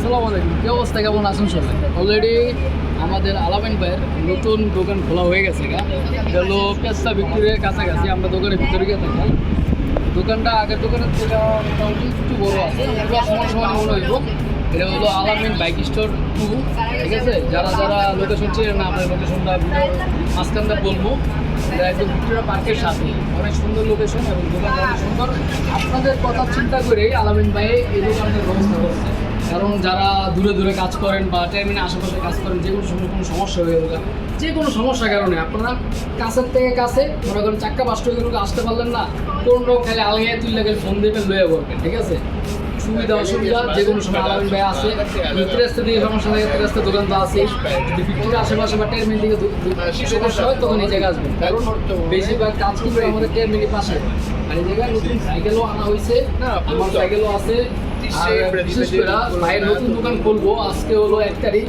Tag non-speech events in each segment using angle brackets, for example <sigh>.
আসসালামু আলাইকুম। কি অবস্থা? কেমন আছেন সবাই? অলরেডি আমাদের আলামিন ভাইয়ের নতুন দোকান খোলা হয়ে গেছে গা। হলো পেস্তা ভিক্টোরিয়ার কাছাকাছি, আমরা দোকানের ভিতরে গিয়ে থাকি দোকানটা আগের দোকানের থেকে মোটামুটি একটু বড় আছে। সমান সমান মনে হইব এটা হলো আলামিন বাইক স্টোর টু, ঠিক আছে? যারা যারা লোকেশন চেয়ে না আমরা লোকেশনটা মাঝখানটা বলব। এটা একদম ভিক্টোরিয়া পার্কের সাথে। অনেক সুন্দর লোকেশন এবং দোকানটা অনেক সুন্দর। আপনাদের কথা চিন্তা করেই আলামিন ভাই এই দোকানটার ব্যবস্থা করছে। কারণ যারা দূরে দূরে কাজ করেন বা টার্মিনে আশেপাশে কাজ করেন, যে কোনো সময় কোনো সমস্যা হয়ে গেল যে কোনো সমস্যার কারণে আপনারা কাছের থেকে কাছে, মনে করেন চাক্কা বাস্ট কিলোকে আসতে পারলেন না, কোন রকম খালি আলগায় তুললে গেলে ফোন দেবেন লয়ে বলবেন ঠিক আছে? সুবিধা অসুবিধা যে কোনো সময় আলামিন ভাই আছে। তেরাস্তা দিকে সমস্যা থাকে তেরাস্তা দোকান তো আছে যদি ফিফটির আশেপাশে বা টেন মিনিট দিকে সমস্যা হয় তখন এই জায়গায় আসবেন কারণ বেশিরভাগ কাজ কিন্তু আমাদের টেন মিনিট পাশে। আর এই জায়গায় নতুন সাইকেলও আনা হয়েছে আমার সাইকেলও আছে। ভাইয়ের নতুন দোকান খুলবো আজকে হলো এক তারিখ।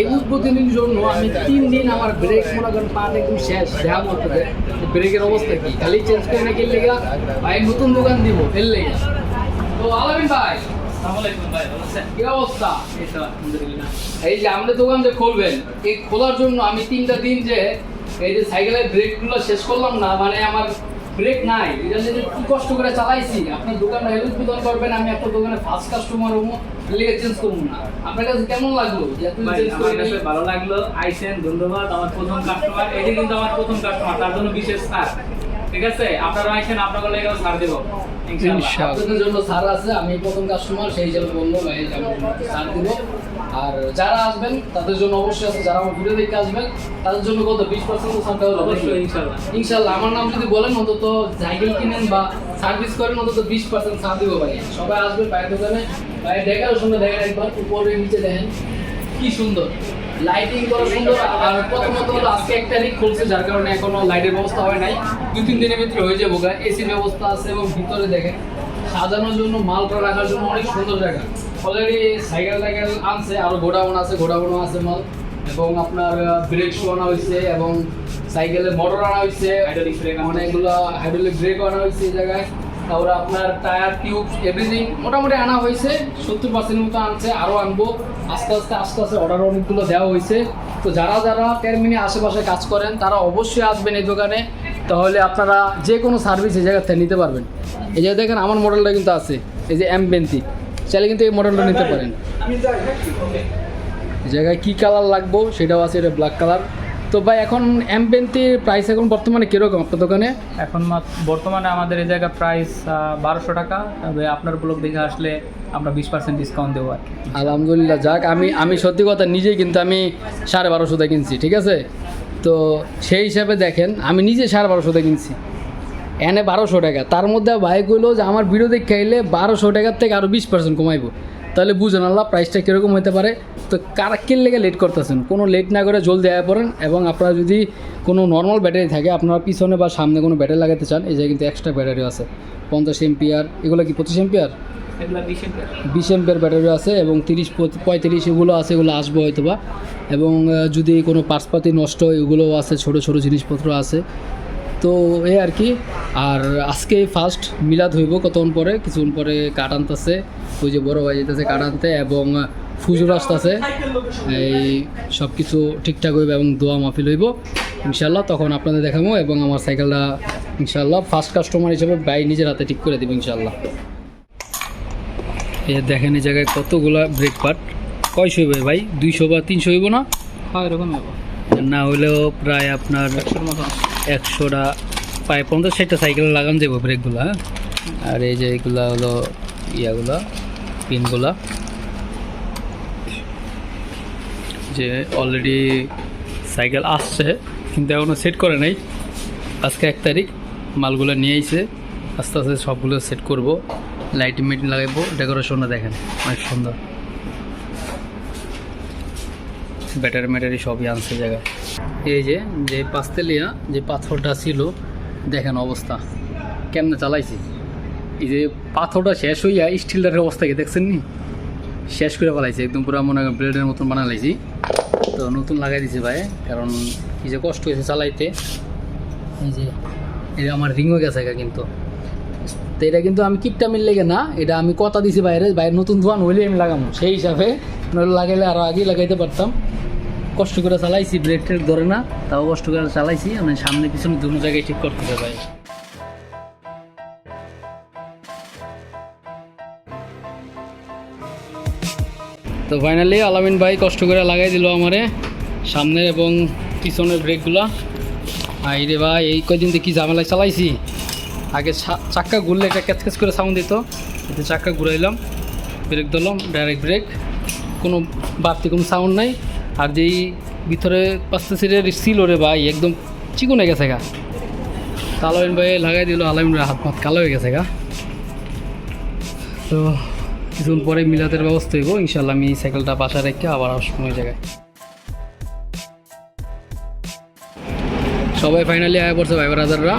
এই উদ্বোধনের জন্য আমি তিন দিন আমার ব্রেক মনে করেন পাট একদম শেষ। করতে ব্রেকের অবস্থা কি? খালি চেঞ্জ করে না গেলে ভাই নতুন দোকান দিব এর লেগে তো আলামিন ভাই এই যে আমাদের দোকান যে খুলবেন এই খোলার জন্য আমি তিনটা দিন যে এই যে সাইকেলের ব্রেকগুলো শেষ করলাম না মানে আমার ব্রেক নাই। এটা যে কি কষ্ট করে চালাইছি। আপনার দোকানটা হেল্প প্রদান করবেন আমি আপনার দোকানে ফার্স্ট কাস্টমার হব লেগে চেঞ্জ করব না। আপনার কাছে কেমন লাগল আমার কাছে ভালো লাগল আইসেন ধন্যবাদ আমার প্রথম কাস্টমার এটি কিন্তু আমার প্রথম কাস্টমার তার জন্য বিশেষ স্যার ঠিক আছে? আপনারা আইসেন আপনাকে লেগেও ছাড় দেবো। ইনশাআল্লাহ। আপনাদের জন্য ছাড় আছে আমি প্রথম কাস্টমার সেই হিসাবে বলব ভাই ছাড় দিব। আর যারা আসবেন তাদের জন্য অবশ্যই আছে। যারা আমার ভিডিও দেখতে আসবেন তাদের জন্য কত? বিশ পার্সেন্ট ছাড় দেওয়া অবশ্যই ইনশাআল্লাহ। ইনশাল্লাহ আমার নাম যদি বলেন অন্তত সাইকেল কিনেন বা সার্ভিস করেন অন্তত বিশ পার্সেন্ট ছাড় দিব ভাই। সবাই আসবে ভাইয়ের দোকানে। ভাই দেখার সঙ্গে দেখেন একবার। উপরে নিচে দেখেন। কি সুন্দর। লাইটিং করা সুন্দর আর প্রথমত হলো আজকে এক তারিখ খুলছে যার কারণে এখনও লাইটের ব্যবস্থা হয় নাই। দু তিন দিনের ভিতরে হয়ে যাব গা। এসির ব্যবস্থা আছে এবং ভিতরে দেখেন সাজানোর জন্য মালটা রাখার জন্য অনেক সুন্দর জায়গা। অলরেডি সাইকেল টাইকেল আনছে আরও গোডাউন আছে গোডাউনও আছে মাল। এবং আপনার ব্রেক শু আনা হয়েছে এবং সাইকেলের মোটর আনা হয়েছে। অনেকগুলো হাইড্রোলিক ব্রেক আনা হয়েছে এই জায়গায়। তারপরে আপনার টায়ার টিউব এভরিথিং মোটামুটি আনা হয়েছে। সত্তর পার্সেন্ট মতো আনছে আরও আনব। আস্তে আস্তে আস্তে আস্তে অর্ডার অনেকগুলো দেওয়া হয়েছে। তো যারা যারা টার্মিনি আশেপাশে কাজ করেন তারা অবশ্যই আসবেন এই দোকানে। তাহলে আপনারা যে কোনো সার্ভিস এই জায়গা থেকে নিতে পারবেন। এই জায়গায় দেখেন আমার মডেলটা কিন্তু আছে। এই যে এম বেন্তি চাইলে কিন্তু এই মডেলটা নিতে পারেন। জায়গায় কী কালার লাগবো সেটাও আছে এটা ব্ল্যাক কালার তো ভাই এখন এম বেন্তির প্রাইস এখন বর্তমানে কীরকম আপনার দোকানে? এখন বর্তমানে আমাদের এই জায়গায় প্রাইস বারোশো টাকা। তবে আপনার ব্লগ দেখে আসলে আমরা বিশ পার্সেন্ট ডিসকাউন্ট দেবো আর আলহামদুলিল্লাহ যাক আমি আমি সত্যি কথা নিজেই কিন্তু আমি সাড়ে বারোশোতে কিনছি ঠিক আছে? তো সেই হিসাবে দেখেন আমি নিজে সাড়ে বারোশো বারোশোতে কিনছি। এনে বারোশো টাকা। তার মধ্যে ভাই কইলো যে আমার ভিডিও দেখে আইলে বারোশো টাকার থেকে আরও বিশ পার্সেন্ট কমাইবো। তাহলে বুঝেন আল্লাহ প্রাইসটা কীরকম হতে পারে। তো কারা কিনলে লেট করতেছেন? কোনো লেট না করে জলদি আয়া পড়েন এবং আপনারা যদি কোনো নর্মাল ব্যাটারি থাকে আপনারা পিছনে বা সামনে কোনো ব্যাটারি লাগাতে চান এই যে কিন্তু এক্সট্রা ব্যাটারি আছে। পঞ্চাশ এমপিআর এগুলো কি পঁচিশ বিশ বিশ এম্পের ব্যাটারি আছে এবং তিরিশ পঁয়ত্রিশ এগুলো আছে এগুলো আসবে হয়তো বা এবং যদি কোনো পার্সপাতি নষ্ট হয় এগুলোও আছে ছোট ছোট জিনিসপত্র আছে। তো এই আর কি আর আজকে ফার্স্ট মিলাদ হইব কতক্ষণ পরে? কিছুক্ষণ পরে কাঠ আনতেছে ওই যে বড় ভাই যেতেছে কাঠ আনতে এবং ফুজুর আসতেছে। এই সব কিছু ঠিকঠাক হইব এবং দোয়া মাহফিল হইব। ইনশাল্লাহ তখন আপনাদের দেখাবো এবং আমার সাইকেলটা ইনশাল্লাহ ফার্স্ট কাস্টমার হিসেবে ভাই নিজের হাতে ঠিক করে দেবো ইনশাল্লাহ এ দেখেন এই জায়গায় কতগুলা ব্রেক পার্ট কয়শো হইবে ভাই? দুইশো বা তিনশো হইব না? হয় এরকম না হলেও প্রায় আপনার একশোর মতো একশোটা প্রায় পঞ্চাশ ষাটটা সাইকেল লাগান যাব ব্রেকগুলো আর এই যে এগুলা হলো ইয়াগুলা পিনগুলা যে অলরেডি সাইকেল আসছে, কিন্তু এখনও সেট করে নাই। আজকে এক তারিখ, মালগুলো নিয়ে আইছে। আস্তে আস্তে সবগুলো সেট করব। লাইটিং মিটিং লাগাইবো ডেকোরেশনটা দেখেন, অনেক সুন্দর। ব্যাটারি ম্যাটারি সবই আনছে জায়গায় এই যে যে পাঁচতেলিয়া, যে পাথরটা ছিল, দেখেন অবস্থা। কেমনে চালাইছি? এই যে পাথরটা শেষ হইয়া স্টিলটার অবস্থা কি দেখছেন নি? শেষ করে ফেলাইছি, একদম পুরো মনে হয় ব্লেডের মতন বানালাইছি তো নতুন লাগাই দিছে ভাই, কারণ এই যে কষ্ট হয়েছে চালাইতে। এই যে এই যে আমার রিংও গেছে কিন্তু। তো এটা কিন্তু আমি কিপটা মিল লেগে না, এটা আমি কথা দিছি বাইরে বাইরে নতুন দোকান হইলে আমি লাগাবো সেই হিসাবে লাগাইলে আরও আগেই লাগাইতে পারতাম। কষ্ট করে চালাইছি ব্রেক ট্রেক ধরে না, তাও কষ্ট করে চালাইছি মানে সামনে পিছনে দুটো জায়গায় ঠিক করতে হবে তো ফাইনালি আলামিন ভাই কষ্ট করে লাগাই দিল আমারে সামনের এবং পিছনের ব্রেকগুলা আই রে ভাই, এই কয়দিন দেখি ঝামেলায় চালাইছি? আগে চাক্কা ঘুরলে একটা ক্যাচ করে সাউন্ড দিত এতে চাক্কা ঘুরাইলাম ব্রেক দিলাম ডাইরেক্ট ব্রেক কোনো বাড়তি কোনো সাউন্ড নাই। আর যেই ভিতরে পাঁচটা সিটের সিল ওরে ভাই, একদম চিকনে গেছে গা। আলামিন ভাই লাগাই দিল, আলামিন হাত মাত কালো হয়ে গেছে গা। তো কিছুক্ষণ পরে মিলাতের ব্যবস্থা হইব ইনশাল্লাহ আমি সাইকেলটা বাসা রেখে আবার আসব ওই জায়গায়। সবাই ফাইনালি আয়া পড়ছে ভাই ব্রাদাররা।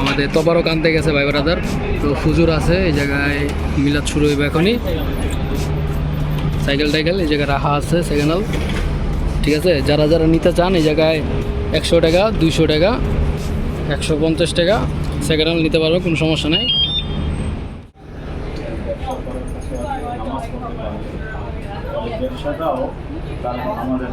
আমাদের তবারও কানতে গেছে ভাই ব্রাদার। তো হুজুর আছে, এই জায়গায় মিলাদ শুরু হইবে এখনই। সাইকেল টাইকেল এই জায়গায় রাখা আছে সেকেন্ড ঠিক আছে? যারা যারা নিতে চান এই জায়গায় একশো টাকা, দুইশো টাকা, একশো পঞ্চাশ টাকা সেকেন্ড হ্যান্ড নিতে পারবে কোনো সমস্যা নেই। আমাদের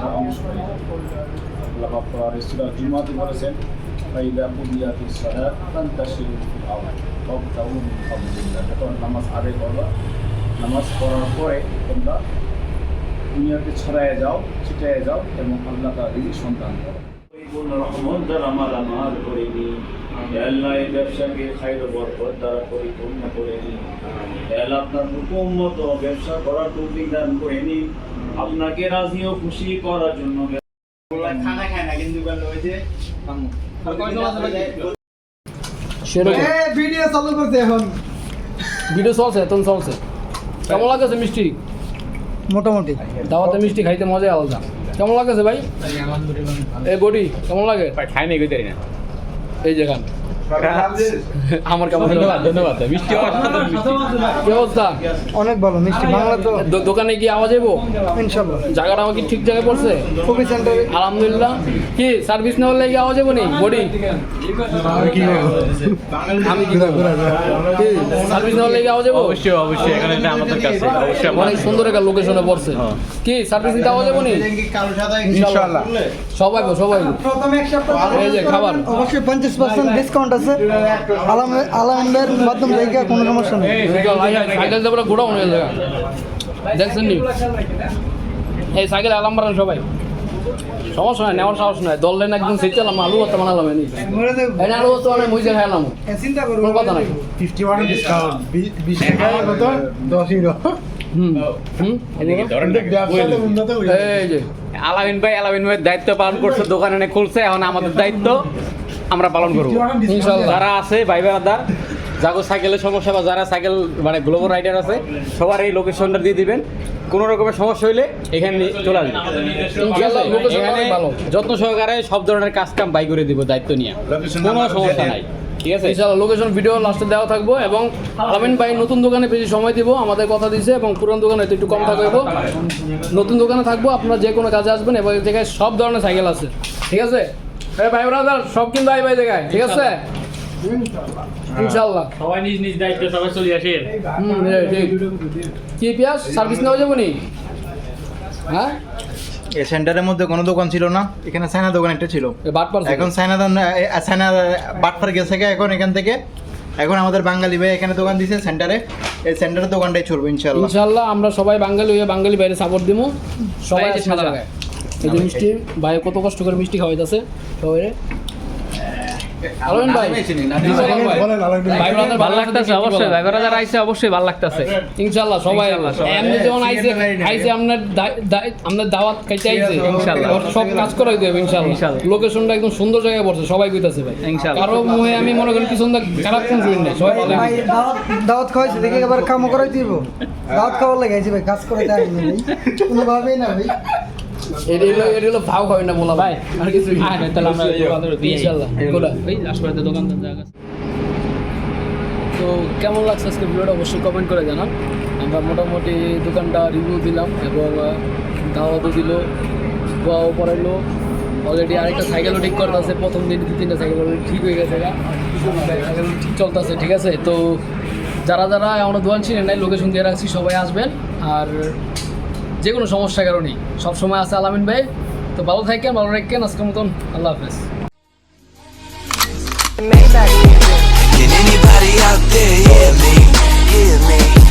নামাজ নামাজ পড়ার পরে তোমরা দুনিয়াতে ছড়ায় যাও ছিটায় যাও এবং আল্লাহ তার রিজিক সন্তান করো রহমত দ্বারা মালামাল করিনি আল্লাহ এই ব্যবসাকে খাইর বরকত দ্বারা পরিপূর্ণ করে আল্লাহ আপনার হুকুম মতো ব্যবসা করার তৌফিক দান করে আপনাকে রাজি ও খুশি করার জন্য খানা খায় না কিন্তু ওই ভিডিও চালু এখন। ভিডিও চলছে এখন চলছে। কেমন লাগছে মিষ্টি? মোটামুটি। দাওয়াতে মিষ্টি খাইতে মজাই আলাদা। কেমন লাগছে ভাই? এই বডি কেমন লাগে? খাই নাই না। এই যে খান। <laughs> আমার কেমন ধন্যবাদ ধন্যবাদ। মিষ্টি কি অবস্থা? অনেক ভালো মিষ্টি বাংলা তো। দোকানে কি আওয়াজ এবো ইনশাল্লাহ। জায়গাটা আমার কি ঠিক জায়গায় পড়ছে? খুবই সেন্টারে আলহামদুলিল্লাহ। কি সার্ভিস নেওয়ার লাগে আওয়াজ এবো নি? বডি? আমি কি কি সার্ভিস নেওয়ার লাগে আওয়াজ এবো অবশ্যই অবশ্যই এখানে আমাদের কাছে অবশ্যই অনেক সুন্দর একটা লোকেশনে পড়ছে। কি সার্ভিস নিতে আওয়াজ এবো নি? ইনশাল্লাহ। সবাই গো, সবাই প্রথম এক সপ্তাহ এই যে খাবার। অবশ্যই পঞ্চাশ পার্সেন্ট ডিসকাউন্ট আছে। আলামের মাধ্যম থেকে কোনো সমস্যা নেই। সাইকেল হয়ে যাবে। দেখছেন নি? এই সাইকেল আলাম বাড়ান সবাই। সমস্যা নাই নেওয়ার সাহস নাই। দল লেন একদম সেই চালাম আলু বানালাম এনি। এই আলু মানে মুইজে খাইলাম চিন্তা কোনো কথা নাই। ফিফটি ওয়ান ডিসকাউন্ট বিশ টাকা কত? দশ ইউরো আলামিন ভাই আলামিন ভাই দায়িত্ব পালন করছে দোকান এনে খুলছে এখন আমাদের দায়িত্ব। আমরা পালন করব। যারা আছে ভাই বেড়াদার যাগো সাইকেলের সমস্যা বা যারা সাইকেল মানে গ্লোবাল রাইডার আছে সবার এই লোকেশনটা দিয়ে দিবেন। কোনো রকমের সমস্যা হইলে এখানে নিয়ে চলে আসবে এখানে। যত্ন সহকারে সব ধরনের কাজ কাম বাই করে দিব দায়িত্ব নিয়ে। কোনো সমস্যা নাই। ঠিক আছে? ইনশাল্লাহ লোকেশন ভিডিও লাস্টে দেওয়া থাকব এবং আলামিন ভাই নতুন দোকানে বেশি সময় দিব আমাদের কথা দিছে এবং পুরান দোকানে হয়তো একটু কম থাকব। নতুন দোকানে থাকব আপনারা যে কোনো কাজে আসবেন এবং এই জায়গায় সব ধরনের সাইকেল আছে। ঠিক আছে? এই ভাই ব্রাদার সব কিন্তু ভাই ভাই জায়গায় ঠিক আছে? ইনশাল্লাহ। সবাই নিজ নিজ দায়িত্ব সবাই চলে আসেন হুম ঠিক কি পেঁয়াজ সার্ভিস নেওয়া যাব নি? হ্যাঁ? এই সেন্টারের মধ্যে কোনো দোকান ছিল না এখানে সাইনা দোকান একটা ছিল। এ এখন সাইনা সাইনা বাটফার গেছে গা এখন এখান থেকে। এখন আমাদের বাঙালি ভাই এখানে দোকান দিছে সেন্টারে। এই সেন্টারের দোকানটাই চলবে ইনশাল্লাহ। ইনশাল্লাহ আমরা সবাই বাঙালি হয়ে বাঙালি বাইরে সাপোর্ট দিব সবাই সাদা। এই যে মিষ্টি ভাই কত কষ্ট করে মিষ্টি খাওয়াইতেছে সবাই আলমিন ভাই ভাই brother ভালো লাগতেছে অবশ্যই ভাই বেড়াদার আইসে অবশ্যই ভালো লাগতেছে ইনশাল্লাহ সবাই ইনশাল্লাহ, এমনি যখন আইছে আইছে আপনার দা- দা- আপনার দাওয়াত খাইতে আইছে ইনশাল্লাহ। সব কাজ করাই দেবে ইনশাল্লাহ ইনশাল্লাহ। লোকেশনটা একদম সুন্দর জায়গায় পড়ছে সবাই কইতাছে ভাই ইনশাল্লাহ। কারও মুহে আমি মনে করি কিছু না খারাপ কোন শুনি না সবাই ভালো ভাই দাওয়াত দাওয়াত খাওয়াইছে দেখে এবার কামও করাই দিব দাওয়াত খাওয়ার লাগে ভাই কাজ করে তাই ভাই কোনোভাবেই না ভাই এটা হলো এটা হলো ভাও হয় না বলা ভাই আর কিছু আয় তাহলে আমরা ইনশাল্লাহ কোলা ওই আশপাশে দোকানদার জায়গা তো কেমন লাগছে আজকে ভিডিওটা? অবশ্যই কমেন্ট করে জানান। আমরা মোটামুটি দোকানটা রিভিউ দিলাম এবং দাওয়াতও দিল দোয়াও পড়াইলো। অলরেডি আরেকটা সাইকেলও ঠিক করতেছে। প্রথম দিন দু তিনটা সাইকেল ঠিক হয়ে গেছে সাইকেল ঠিক চলতেছে ঠিক আছে? তো যারা যারা আমরা দোকান ছিলেন নাই লোকেশন দিয়ে রাখছি সবাই আসবেন। আর যে কোনো সমস্যার কারণেই সবসময় আছে আলামিন ভাই তো ভালো থাকেন ভালো রাখেন আজকে মতন আল্লাহ হাফেজ hear me? Hear me?